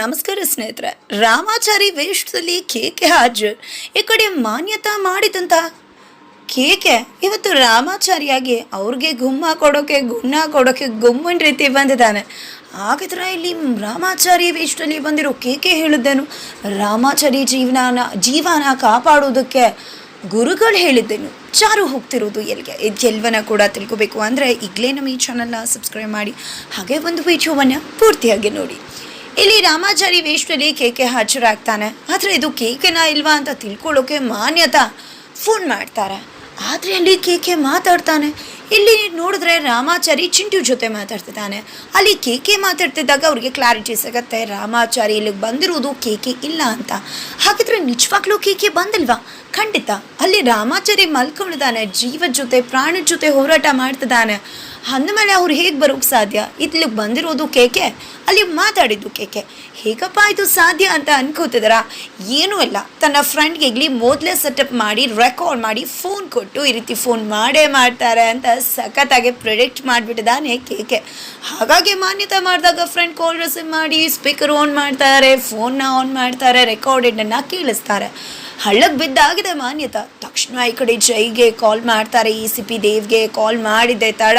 ನಮಸ್ಕಾರ ಸ್ನೇಹಿತರೆ. ರಾಮಾಚಾರಿ ವೇಷದಲ್ಲಿ ಕೇಕೆ ಹಾಜರ್ ಈ ಕಡೆ ಮಾನ್ಯತಾ ಮಾಡಿದಂತ ಕೇಕೆ ಇವತ್ತು ರಾಮಾಚಾರಿಯಾಗಿ ಅವ್ರಿಗೆ ಗುಮ್ಮ ಕೊಡೋಕೆ ಗುಣ್ಣ ಕೊಡೋಕೆ ಗುಮ್ಮನ ರೀತಿ ಬಂದಿದ್ದಾನೆ. ಹಾಗಿದ್ರೆ ಇಲ್ಲಿ ರಾಮಾಚಾರಿ ವೇಷದಲ್ಲಿ ಬಂದಿರೋ ಕೇಕೆ ಹೇಳಿದ್ದೇನು ರಾಮಾಚಾರಿ ಜೀವನ ಜೀವನ ಕಾಪಾಡೋದಕ್ಕೆ ಗುರುಗಳು ಹೇಳಿದ್ದೇನು ಚಾರು ಹೋಗ್ತಿರೋದು ಎಲ್ಲಿಗೆ ಎಲ್ಲವನ್ನ ಕೂಡ ತಿಳ್ಕೊಬೇಕು. ಅಂದರೆ ಈಗಲೇ ನಮ್ಮ ಈ ಚಾನಲ್ನ ಸಬ್ಸ್ಕ್ರೈಬ್ ಮಾಡಿ. ಹಾಗೆ ಒಂದು ವಿಡಿಯೋವನ್ನು ಪೂರ್ತಿಯಾಗಿ ನೋಡಿ. ಇಲ್ಲಿ ರಾಮಾಚಾರಿ ವೇಷದಲ್ಲಿ ಕೇಕೆ ಹಾಜರಾಗ್ತಾನೆ. ಆದರೆ ಇದು ಕೇಕೆನ ಇಲ್ವಾ ಅಂತ ತಿಳ್ಕೊಳ್ಳೋಕೆ ಮಾನ್ಯತಾ ಫೋನ್ ಮಾಡ್ತಾರೆ. ಆದರೆ ಅಲ್ಲಿ ಕೇಕೆ ಮಾತಾಡ್ತಾನೆ. ಇಲ್ಲಿ ನೋಡಿದ್ರೆ ರಾಮಾಚಾರಿ ಚಿಂಟು ಜೊತೆ ಮಾತಾಡ್ತಿದ್ದಾನೆ. ಅಲ್ಲಿ ಕೇಕೆ ಮಾತಾಡ್ತಿದ್ದಾಗ ಅವ್ರಿಗೆ ಕ್ಲಾರಿಟಿ ಸಿಗತ್ತೆ. ರಾಮಾಚಾರಿ ಇಲ್ಲಿಗೆ ಬಂದಿರೋದು ಕೇಕೆ ಇಲ್ಲ ಅಂತ. ಹಾಗಿದ್ರೆ ನಿಜವಾಗ್ಲೂ ಕೇಕೆ ಬಂದಿಲ್ವಾ? ಖಂಡಿತ. ಅಲ್ಲಿ ರಾಮಾಚಾರಿ ಮಲ್ಕೊಂಡಿದ್ದಾನೆ. ಜೀವದ ಜೊತೆ, ಪ್ರಾಣದ ಜೊತೆ ಹೋರಾಟ ಮಾಡ್ತಿದ್ದಾನೆ. ಅಂದಮೇಲೆ ಅವ್ರು ಹೇಗೆ ಬರೋಕ್ಕೆ ಸಾಧ್ಯ? ಇತ್ಲಿಗೆ ಬಂದಿರೋದು ಕೇಕೆ? ಅಲ್ಲಿ ಮಾತಾಡಿದ್ದು ಕೇಕೆ. ಹೇಗಪ್ಪ ಇದು ಸಾಧ್ಯ ಅಂತ ಅನ್ಕೋತಿದಾರ? ಏನೂ ಇಲ್ಲ. ತನ್ನ ಫ್ರೆಂಡ್ಗೆ ಈಗಲಿ ಮೊದಲೇ ಸೆಟಪ್ ಮಾಡಿ, ರೆಕಾರ್ಡ್ ಮಾಡಿ, ಫೋನ್ ಕೊಟ್ಟು ಈ ರೀತಿ ಫೋನ್ ಮಾಡೇ ಮಾಡ್ತಾರೆ ಅಂತ ಸಖತ್ತಾಗಿ ಪ್ರಿಡಿಕ್ಟ್ ಮಾಡಿಬಿಟ್ಟಿದ್ದಾನೆ ಕೇಕೆ. ಹಾಗಾಗಿ ಮಾನ್ಯತೆ ಮಾಡಿದಾಗ ಫ್ರೆಂಡ್ ಕಾಲ್ ರಿಸೀವ್ ಮಾಡಿ, ಸ್ಪೀಕರ್ ಆನ್ ಮಾಡ್ತಾರೆ, ಫೋನ್ನ ಆನ್ ಮಾಡ್ತಾರೆ ರೆಕಾರ್ಡೆಡನ್ನು ಕೇಳಿಸ್ತಾರೆ. ಹಳ್ಳಕ್ಕೆ ಬಿದ್ದಾಗಿದೆ ಮಾನ್ಯತಾ. ತಕ್ಷಣ ಈ ಕಡೆ ಜೈಗೆ ಕಾಲ್ ಮಾಡ್ತಾರೆ ಇ ಸಿ ಪಿ ದೇವ್ಗೆ ಕಾಲ್ ಮಾಡಿದ್ದೆ ತಡ.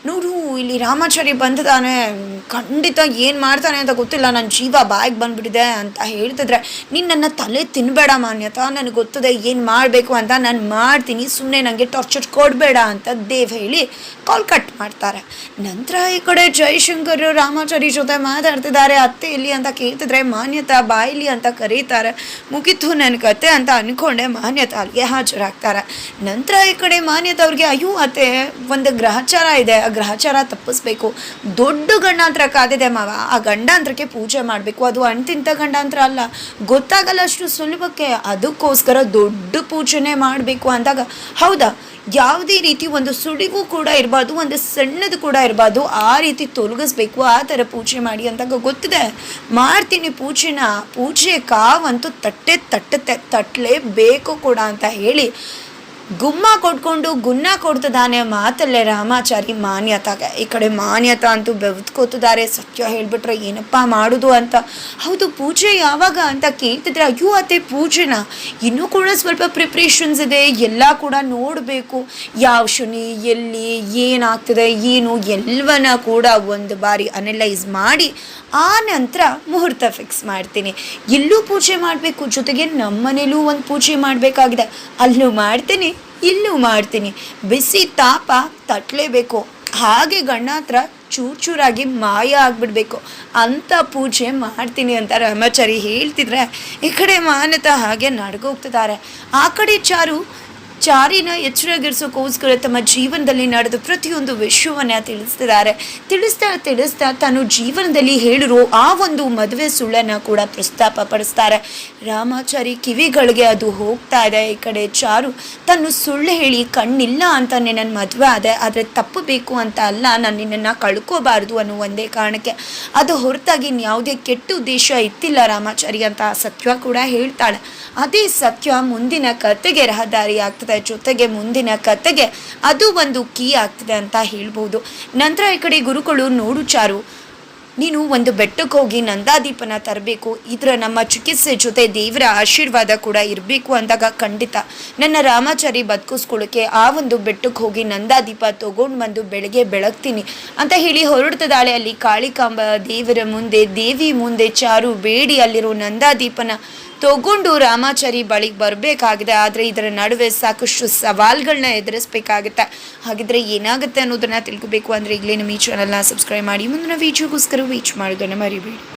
ನೋಡು, ಇಲ್ಲಿ ರಾಮಾಚಾರಿ ಬಂದಿದ್ದಾನೆ ಖಂಡಿತ ಏನು ಮಾಡ್ತಾನೆ ಅಂತ ಗೊತ್ತಿಲ್ಲ. ನನ್ನ ಜೀವ ಬಾಯಿಗೆ ಬಂದ್ಬಿಟ್ಟಿದೆ ಅಂತ ಹೇಳ್ತಿದ್ರೆ, ನೀನು ನನ್ನ ತಲೆ ತಿನ್ನಬೇಡ ಮಾನ್ಯತಾ. ನನಗೆ ಗೊತ್ತದೆ ಏನು ಮಾಡಬೇಕು ಅಂತ ನಾನು ಮಾಡ್ತೀನಿ. ಸುಮ್ಮನೆ ನನಗೆ ಟಾರ್ಚರ್ ಕೊಡಬೇಡ ಅಂತ ದೇವ್ ಹೇಳಿ ಕಾಲ್ ಕಟ್ ಮಾಡ್ತಾರೆ. ನಂತರ ಈ ಕಡೆ ಜೈಶಂಕರ್ ರಾಮಾಚಾರಿ ಜೊತೆ ಮಾತಾಡ್ತಿದ್ದಾರೆ. ಅತ್ತೆ ಇಲ್ಲಿ ಅಂತ ಕೇಳ್ತಿದ್ರೆ, ಮಾನ್ಯತಾ ಬಾಯಿಲಿ ಅಂತ ಕರೀತಾರೆ. ಮುಗಿತು ನನ್ನ ಕತೆ ಅಂತ ಅನ್ಕೊಂಡೆ ಮಾನ್ಯತಾ ಅಲ್ಲಿಗೆ ಹಾಜರಾಗ್ತಾರೆ. ನಂತರ ಈ ಕಡೆ ಮಾನ್ಯತಾ ಅವ್ರಿಗೆ, ಅಯ್ಯೋ ಅತ್ತೆ, ಒಂದು ಗ್ರಹಚಾರ ಇದೆ. ಗ್ರಹಚಾರ ತಪ್ಪಿಸ್ಬೇಕು. ದೊಡ್ಡ ಗಂಡಾಂತರ ಕಾದಿದೆ ಮಾವ. ಆ ಗಂಡಾಂತರಕ್ಕೆ ಪೂಜೆ ಮಾಡಬೇಕು. ಅದು ಅಂತಿಂತ ಗಂಡಾಂತರ ಅಲ್ಲ. ಗೊತ್ತಾಗಲ್ಲ ಅಷ್ಟು ಸುಲಭಕ್ಕೆ ಅದಕ್ಕೋಸ್ಕರ ದೊಡ್ಡ ಪೂಜೆನೇ ಮಾಡಬೇಕು ಅಂದಾಗ, ಹೌದಾ? ಯಾವುದೇ ರೀತಿ ಒಂದು ಸುಳಿವು ಕೂಡ ಇರಬಾರ್ದು, ಒಂದು ಸಣ್ಣದು ಕೂಡ ಇರಬಾರ್ದು, ಆ ರೀತಿ ತೊಲಗಿಸ್ಬೇಕು, ಆ ಥರ ಪೂಜೆ ಮಾಡಿ ಅಂದಾಗ ಗೊತ್ತಿದೆ. ಮಾಡ್ತೀನಿ ಪೂಜೆನ, ಪೂಜೆ ಕಾವಂತೂ ತಟ್ಟೆ ತಟ್ಟುತ್ತೆ ತಟ್ಟಲೇಬೇಕು ಕೂಡ ಅಂತ ಹೇಳಿ ಗುಮ್ಮ ಕೊಟ್ಕೊಂಡು ಗುನ್ನ ಕೊಡ್ತಿದ್ದಾನೆ ಮಾತಲ್ಲೇ ರಾಮಾಚಾರಿ ಮಾನ್ಯತಾಗೆ. ಈ ಕಡೆ ಮಾನ್ಯತಾ ಅಂತೂ ಬೆವ್ತ್ಕೋತಿದ್ದಾರೆ. ಸತ್ಯ ಹೇಳ್ಬಿಟ್ರೆ ಏನಪ್ಪ ಮಾಡೋದು ಅಂತ. ಹೌದು, ಪೂಜೆ ಯಾವಾಗ ಅಂತ ಕೇಳ್ತಿದ್ರೆ ಅಯ್ಯೋ, ಅತ್ತೆ ಪೂಜೆನ? ಇನ್ನೂ ಕೂಡ ಸ್ವಲ್ಪ ಪ್ರಿಪ್ರೇಷನ್ಸ್ ಇದೆ. ಎಲ್ಲ ಕೂಡ ನೋಡಬೇಕು. ಯಾವ ಶುನಿ, ಎಲ್ಲಿ, ಏನಾಗ್ತದೆ, ಏನು ಎಲ್ಲವನ್ನ ಕೂಡ ಒಂದು ಬಾರಿ ಅನಲೈಸ್ ಮಾಡಿ ಆ ನಂತರ ಮುಹೂರ್ತ ಫಿಕ್ಸ್ ಮಾಡ್ತೀನಿ. ಇಲ್ಲೂ ಪೂಜೆ ಮಾಡಬೇಕು. ಜೊತೆಗೆ ನಮ್ಮನೇಲೂ ಒಂದು ಪೂಜೆ ಮಾಡಬೇಕಾಗಿದೆ. ಅಲ್ಲೂ ಮಾಡ್ತೀನಿ. ಇಲ್ಲೂ ಮಾಡ್ತೀನಿ. ಬಿಸಿ ತಾಪ ತಟ್ಟಲೇಬೇಕು ಹಾಗೆ ಗಂಡ ಹತ್ರ ಚೂರು ಚೂರಾಗಿ ಮಾಯ ಆಗಿಬಿಡ್ಬೇಕು. ಅಂತ ಪೂಜೆ ಮಾಡ್ತೀನಿ ಅಂತ ರಾಮಾಚಾರಿ ಹೇಳ್ತಿದ್ರೆ, ಈ ಕಡೆ ಮಾನ್ಯತಾ ಹಾಗೆ ನಡ್ಗೋಗ್ತಿದ್ದಾರೆ. ಆ ಕಡೆ ಚಾರು ಚಾರಿನ ಎಚ್ಚರಗಿರಿಸೋಕ್ಕೋಸ್ಕರ ತಮ್ಮ ಜೀವನದಲ್ಲಿ ನಡೆದ ಪ್ರತಿಯೊಂದು ವಿಷಯವನ್ನ ತಿಳಿಸ್ತಿದ್ದಾರೆ. ತಿಳಿಸ್ತಾ ತಿಳಿಸ್ತಾ ತಾನು ಜೀವನದಲ್ಲಿ ಹೇಳಿರೋ ಆ ಒಂದು ಮದುವೆ ಸುಳ್ಳನ್ನು ಕೂಡ ಪ್ರಸ್ತಾಪ ಪಡಿಸ್ತಾರೆ ರಾಮಾಚಾರಿ ಕಿವಿಗಳಿಗೆ ಅದು ಹೋಗ್ತಾ ಇದೆ. ಈ ಕಡೆ ಚಾರು ತನ್ನ ಸುಳ್ಳು ಹೇಳಿ, ಕಣ್ಣಿಲ್ಲ ಅಂತ ನನ್ನ ಮದುವೆ ಆದೆ, ಆದರೆ ತಪ್ಪಬೇಕು ಅಂತ ಅಲ್ಲ, ನಾನು ನಿನ್ನನ್ನು ಕಳ್ಕೋಬಾರ್ದು ಅನ್ನೋ ಒಂದೇ ಕಾರಣಕ್ಕೆ. ಅದು ಹೊರತಾಗಿ ಇನ್ಯಾವುದೇ ಕೆಟ್ಟ ಉದ್ದೇಶ ಇತ್ತಿಲ್ಲ ರಾಮಾಚಾರಿ ಅಂತ ಸತ್ಯ ಕೂಡ ಹೇಳ್ತಾಳೆ. ಅದೇ ಸತ್ಯ ಮುಂದಿನ ಕತೆಗೆ ರಹದಾರಿ ಆಗ್ತದೆ ಜೊತೆಗೆ ಮುಂದಿನ ಕತೆಗೆ ಅದು ಒಂದು ಕೀ ಆಗ್ತದೆ ಅಂತ ಹೇಳ್ಬೋದು. ನಂತರ ಈ ಕಡೆ ಗುರುಗಳು ನೋಡು ಚಾರು, ನೀನು ಒಂದು ಬೆಟ್ಟಕ್ಕೆ ಹೋಗಿ ನಂದಾದೀಪನ ತರಬೇಕು. ಇದರ ನಮ್ಮ ಚಿಕಿತ್ಸೆ ಜೊತೆ ದೇವರ ಆಶೀರ್ವಾದ ಕೂಡ ಇರಬೇಕು ಅಂದಾಗ ಖಂಡಿತ ನನ್ನ ರಾಮಾಚಾರಿ ಬದುಕಿಸ್ಕೊಳ್ಳೋಕ್ಕೆ ಆ ಒಂದು ಬೆಟ್ಟಕ್ಕೆ ಹೋಗಿ ನಂದಾದೀಪ ತಗೊಂಡು ಬಂದು ಬೆಳಗ್ಗೆ ಬೆಳಗ್ತೀನಿ ಅಂತ ಹೇಳಿ ಹೊರಡ್ತದಾಳೆ ಅಲ್ಲಿ ಕಾಳಿಕಾಂಬ ದೇವರ ಮುಂದೆ, ದೇವಿ ಮುಂದೆ ಚಾರು ಬೇಡಿ, ಅಲ್ಲಿರೋ ನಂದಾದೀಪನ ತಗೊಂಡು ರಾಮಾಚಾರಿ ಬಳಿಗೆ ಬರಬೇಕಾಗಿದೆ, ಆದರೆ ಇದರ ನಡುವೆ ಸಾಕಷ್ಟು ಸವಾಲುಗಳನ್ನ ಎದುರಿಸಬೇಕಾಗುತ್ತೆ. ಹಾಗಿದ್ರೆ ಏನಾಗುತ್ತೆ ಅನ್ನೋದನ್ನ ತಿಳ್ಕೊಬೇಕು ಅಂದರೆ ಈಗಲೇ ನಮ್ಮ ಈ ಚಾನಲ್ನ ಸಬ್ಸ್ಕ್ರೈಬ್ ಮಾಡಿ. ಮುಂದಿನ ವೀಡಿಯೋಗೋಸ್ಕರ ವೀಚ್ ಮಾಡೋದನ್ನು ಮರಿಬೇಡಿ.